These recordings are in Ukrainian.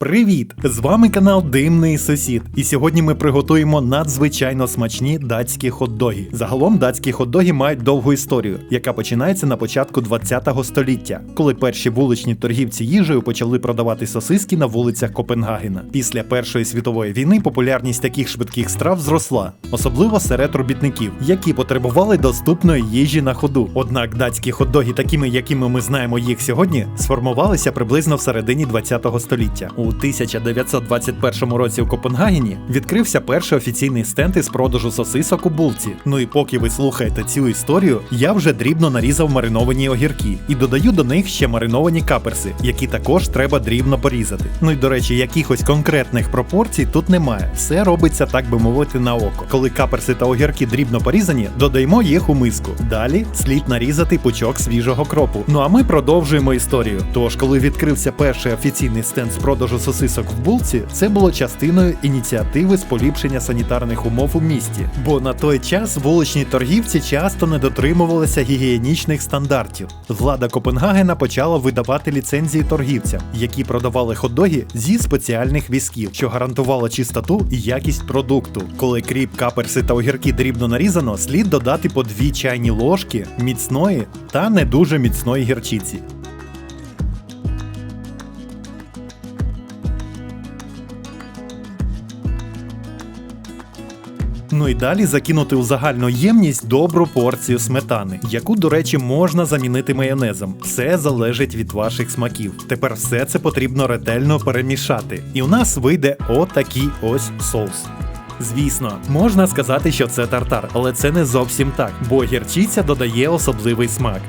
Привіт! З вами канал Димний Сусід. І сьогодні ми приготуємо надзвичайно смачні датські хот-доги. Загалом датські хот-доги мають довгу історію, яка починається на початку 20-го століття, коли перші вуличні торгівці їжею почали продавати сосиски на вулицях Копенгагена. Після Першої світової війни популярність таких швидких страв зросла, особливо серед робітників, які потребували доступної їжі на ходу. Однак датські хот-доги, такими, якими ми знаємо їх сьогодні, сформувалися приблизно в середині 20-го століття. У 1921 році у Копенгагені відкрився перший офіційний стенд із продажу сосисок у булці. Ну і поки ви слухаєте цю історію, я вже дрібно нарізав мариновані огірки і додаю до них ще мариновані каперси, які також треба дрібно порізати. Ну і до речі, якихось конкретних пропорцій тут немає. Все робиться, так би мовити, на око. Коли каперси та огірки дрібно порізані, додаємо їх у миску. Далі слід нарізати пучок свіжого кропу. Ну а ми продовжуємо історію. Тож, коли відкрився перший офіційний стенд з продажу сосисок в булці, це було частиною ініціативи з поліпшення санітарних умов у місті. Бо на той час вуличні торгівці часто не дотримувалися гігієнічних стандартів. Влада Копенгагена почала видавати ліцензії торгівцям, які продавали хот-доги зі спеціальних візків, що гарантувало чистоту і якість продукту. Коли кріп, каперси та огірки дрібно нарізано, слід додати по дві чайні ложки міцної та не дуже міцної гірчиці. Ну і далі закинути у загальну ємність добру порцію сметани, яку, до речі, можна замінити майонезом. Все залежить від ваших смаків. Тепер все це потрібно ретельно перемішати. І у нас вийде отакий ось соус. Звісно, можна сказати, що це тартар, але це не зовсім так, бо гірчиця додає особливий смак.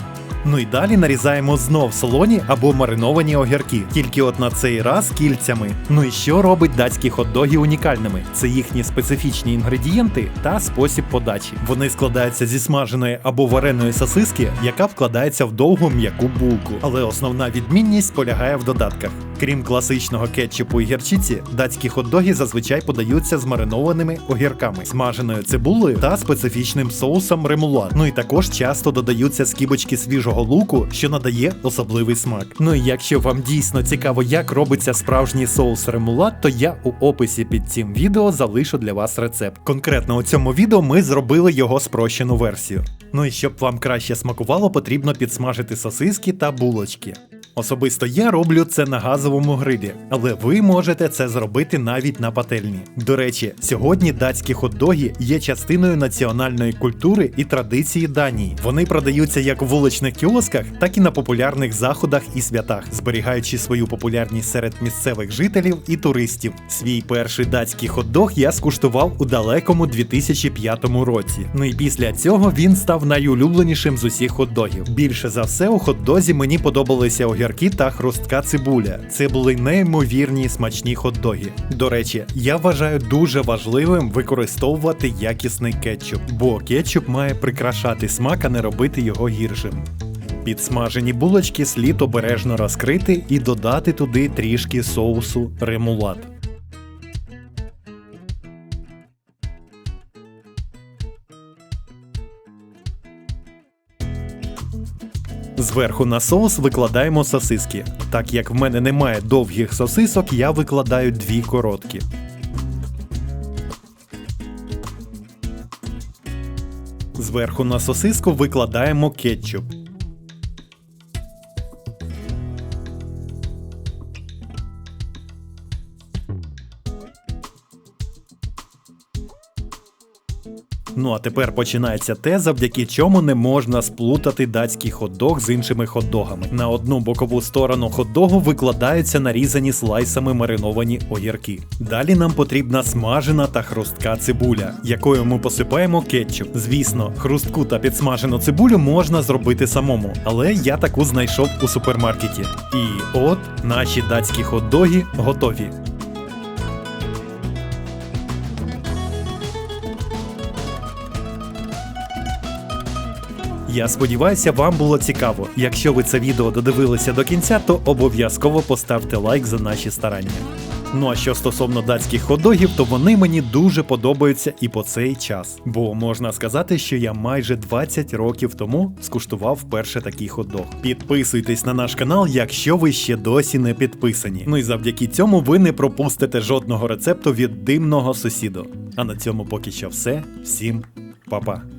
Ну і далі нарізаємо знов солоні або мариновані огірки, тільки от на цей раз кільцями. Ну і що робить датські хот-доги унікальними? Це їхні специфічні інгредієнти та спосіб подачі. Вони складаються зі смаженої або вареної сосиски, яка вкладається в довгу м'яку булку. Але основна відмінність полягає в додатках. Крім класичного кетчупу і гірчиці, датські хот-доги зазвичай подаються з маринованими огірками, смаженою цибулею та специфічним соусом ремулат. Ну і також часто додаються скибочки свіжого луку, що надає особливий смак. Ну і якщо вам дійсно цікаво, як робиться справжній соус ремулат, то я у описі під цим відео залишу для вас рецепт. Конкретно у цьому відео ми зробили його спрощену версію. Ну і щоб вам краще смакувало, потрібно підсмажити сосиски та булочки. Особисто я роблю це на газовому грилі, але ви можете це зробити навіть на пательні. До речі, сьогодні датські хот-доги є частиною національної культури і традиції Данії. Вони продаються як у вуличних кіосках, так і на популярних заходах і святах, зберігаючи свою популярність серед місцевих жителів і туристів. Свій перший датський хот-дог я скуштував у далекому 2005 році. Ну і після цього він став найулюбленішим з усіх хот-догів. Більше за все у хот-дозі мені подобалися огірки та хрустка цибуля. Це були неймовірні смачні хот-доги. До речі, я вважаю дуже важливим використовувати якісний кетчуп, бо кетчуп має прикрашати смак, а не робити його гіршим. Підсмажені булочки слід обережно розкрити і додати туди трішки соусу ремулат. Зверху на соус викладаємо сосиски. Так як в мене немає довгих сосисок, я викладаю дві короткі. Зверху на сосиску викладаємо кетчуп. Ну а тепер починається те, завдяки чому не можна сплутати датський хот-дог з іншими хот-догами. На одну бокову сторону хот-догу викладаються нарізані слайсами мариновані огірки. Далі нам потрібна смажена та хрустка цибуля, якою ми посипаємо кетчуп. Звісно, хрустку та підсмажену цибулю можна зробити самому, але я таку знайшов у супермаркеті. І от наші датські хот-доги готові. Я сподіваюся, вам було цікаво. Якщо ви це відео додивилися до кінця, то обов'язково поставте лайк за наші старання. Ну а що стосовно датських хот-догів, то вони мені дуже подобаються і по цей час. Бо можна сказати, що я майже 20 років тому скуштував вперше такий хот-дог. Підписуйтесь на наш канал, якщо ви ще досі не підписані. Ну і завдяки цьому ви не пропустите жодного рецепту від димного сусіду. А на цьому поки що все. Всім па-па.